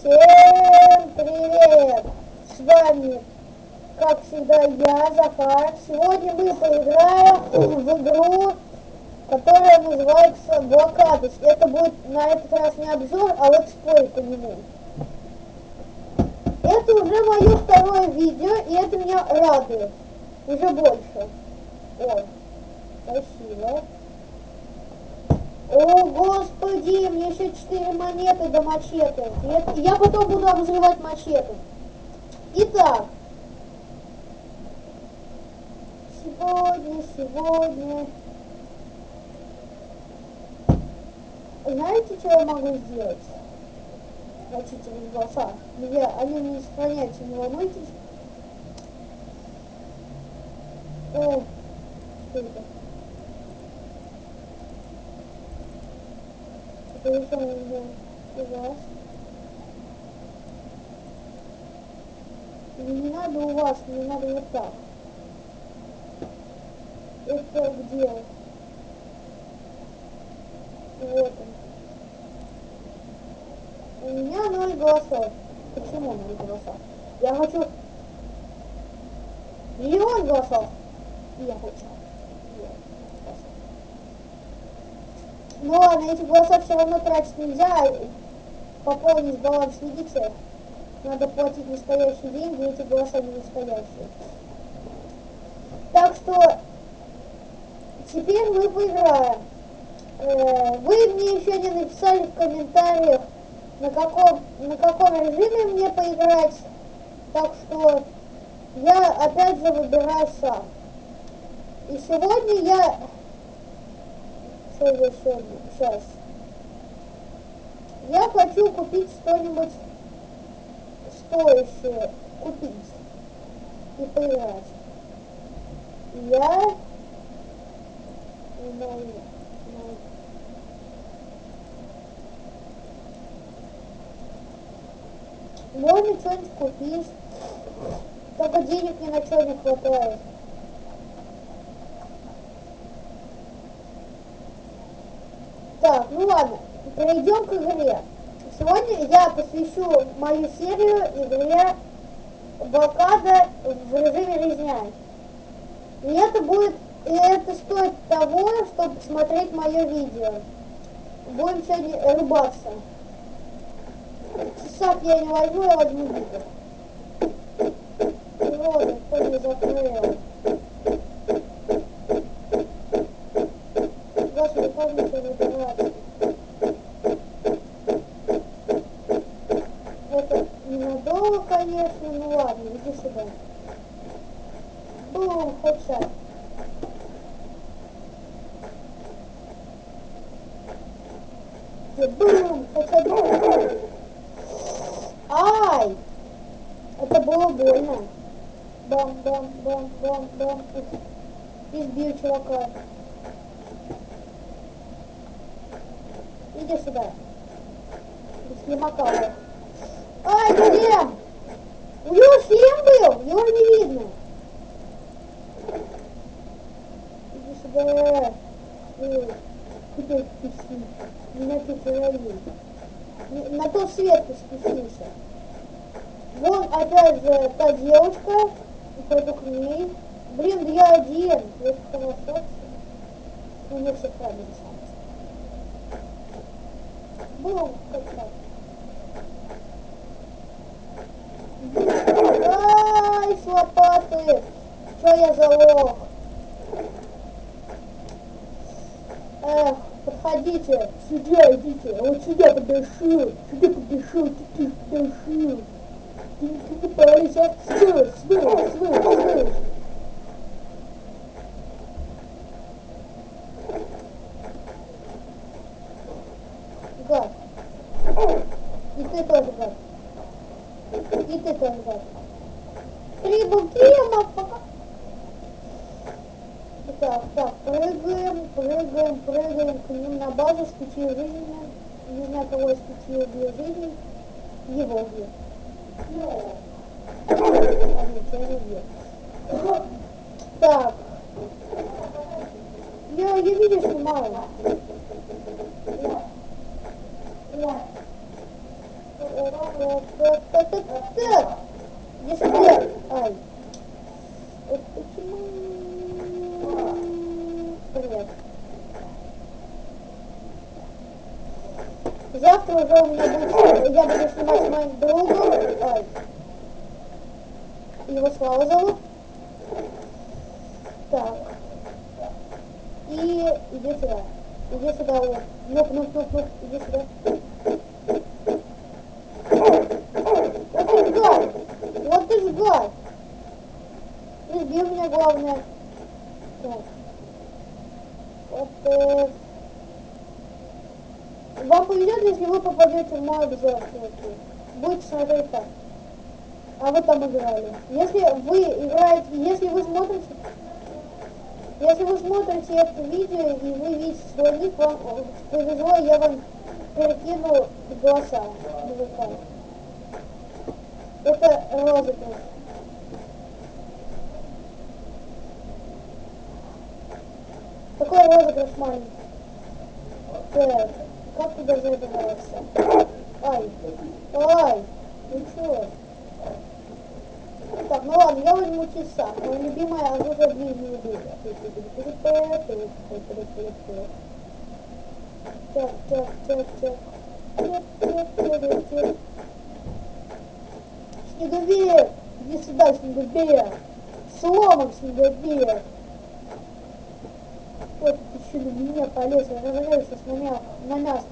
Всем привет! С вами, как всегда, я, Захар. Сегодня мы поиграем в игру, которая называется Блокадус. Это будет на этот раз не обзор, а вот спой по нему. Это уже мое второе видео, и это меня радует. Уже больше. О, спасибо. О, господи, мне еще четыре монеты до мачете. Я, потом буду обозревать мачете. Итак. Сегодня, сегодня. Знаете, что я могу сделать? Значительные голоса. Я, они не сохраняются, не волнуйтесь. О, что это? Перейдем у вас. Не, не надо у вас, мне надо вот так. Это где? Вот он. У меня ноль голосов. Почему ноль голосов? Я хочу миллион голосов. Я хочу. Ну ладно, эти голоса все равно тратить нельзя. Пополнить баланс видите? Надо платить настоящие деньги, эти голоса не настоящие. Так что теперь мы поиграем. Э, вы мне еще не написали в комментариях, на каком, на каком режиме мне поиграть. Так что я опять же выбираю сам. И сегодня я что сегодня? Сейчас. Я хочу купить что-нибудь стоящее. Купить. И поиграть. Я... Можно что-нибудь купить. Только денег ни на что не хватает. Так, ну ладно, перейдем к игре. Сегодня я посвящу мою серию игре блокада в режиме резня. И это будет, и это стоит того, чтобы посмотреть мое видео. Будем сегодня рыбаться. Сак я не возьму, я возьму видео. Вот, кто не закрыл. Господи, помните выбирать. Ну ладно, иди сюда. Бум, хедшот. Бум, хедшот. Ай! Это было больно. Бам, бам, бам, бам, бам. Избил чувака. Иди сюда. Слимака. Ай, шлем! У него шлем был, его не видно. Иди сюда. Эй, куда ты Меня ты террорист. На тот свет ты спустился. Вон опять же та девочка. Пойду к ней. Блин, да я один. Я хорошо. У меня все правильно. Бум, как с лопаты. Что я за лох? Эх, подходите. Сюда идите. Вот сюда подошел. Сюда подошел. Ты подошел. Ты не пытались, а? Сюда, сюда, сюда, сюда. гад. И ты тоже гад. И ты тоже гад. Три букема, пока. Так, так, прыгаем, прыгаем, прыгаем к ним на базу с пяти жизнями. Не знаю, кого из пяти убью жизней. Его убью. А нет, я не убью. Так. Я, я видишь, мало. Так, так, так, так, сюда. Ай. Привет. Завтра уже у меня будет... Я буду снимать с моим другом. Ай. Его Слава зовут. Так. И иди сюда. Иди сюда, вот. Нук, нук, нук, нук. Иди сюда. Вот ты ж гад! Вот ты ж гад! Не сбил меня, главное. Так. Вот, э... Вам повезет, если вы попадете в мой обзор. Будете смотреть так. А вы там играли. Если вы играете, если вы смотрите, если вы смотрите это видео и вы видите свой ник, вам повезло, я вам перекину голоса. Это розыгрыш. Такой розыгрыш маленький. Так, как туда забираться? Ай, ай, чё? Так, ну ладно, я возьму часа. Мое любимое оружие ближнего боя. Так, так, так, так. Снеговик! Иди сюда, снеговик! Сломок, снеговик! Вот ты еще на меня на, мя... на мясо.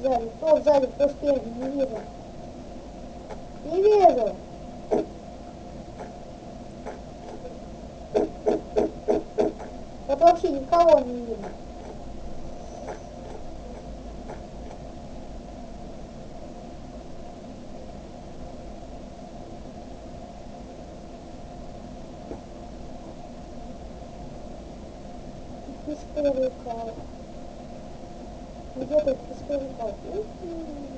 Сзади, кто сзади, кто спереди, не вижу. Не вижу. Вот вообще никого не видно. Песковиков. Где тут песковиков? Песковиков.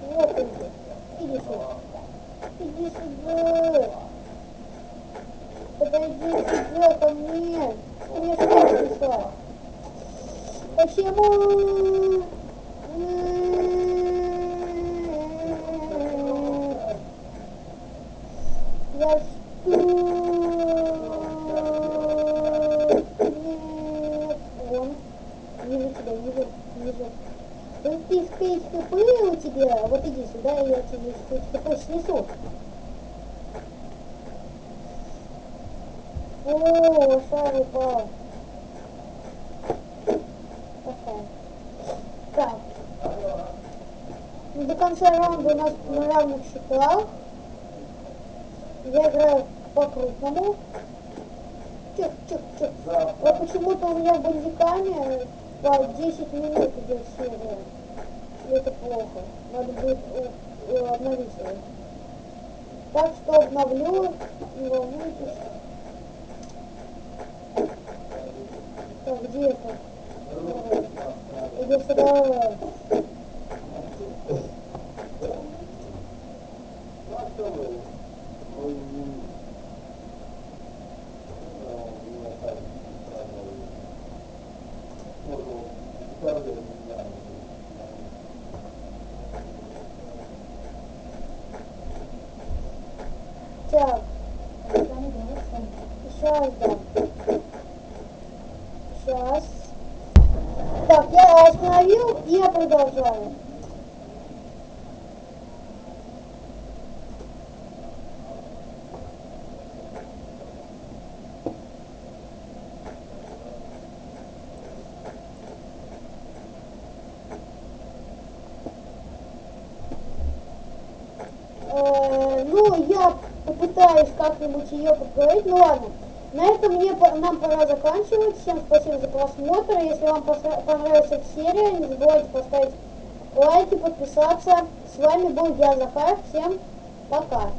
Вот он. Иди сюда. Иди сюда. Подойди сюда ко мне. Ты мне что пришла? Почему? Я что? Нет. Вон. Вижу тебя, вижу, вижу. Да ты спейс хп у тебя. Вот иди сюда, и я тебе спейс хп снесу. О, шар упал. Такая. Так. Ну, до конца раунда у нас на равных счетах. Я играю по-крупному. Чик, чик, чик. Вот почему-то у меня в бандикаме по 10 минут идет серия. И это плохо. Надо будет э, э, обновить его. Так что обновлю, не волнуйтесь. Так, где это? Иди сюда. Так, сейчас, да. Сейчас. Так, я остановил, и я продолжаю. Э, ну, я попытаюсь как-нибудь ее подговорить. Ну ладно. На этом мне, нам пора заканчивать. Всем спасибо за просмотр. Если вам понравилась эта серия, не забывайте поставить лайки, подписаться. С вами был я, Захар. Всем пока.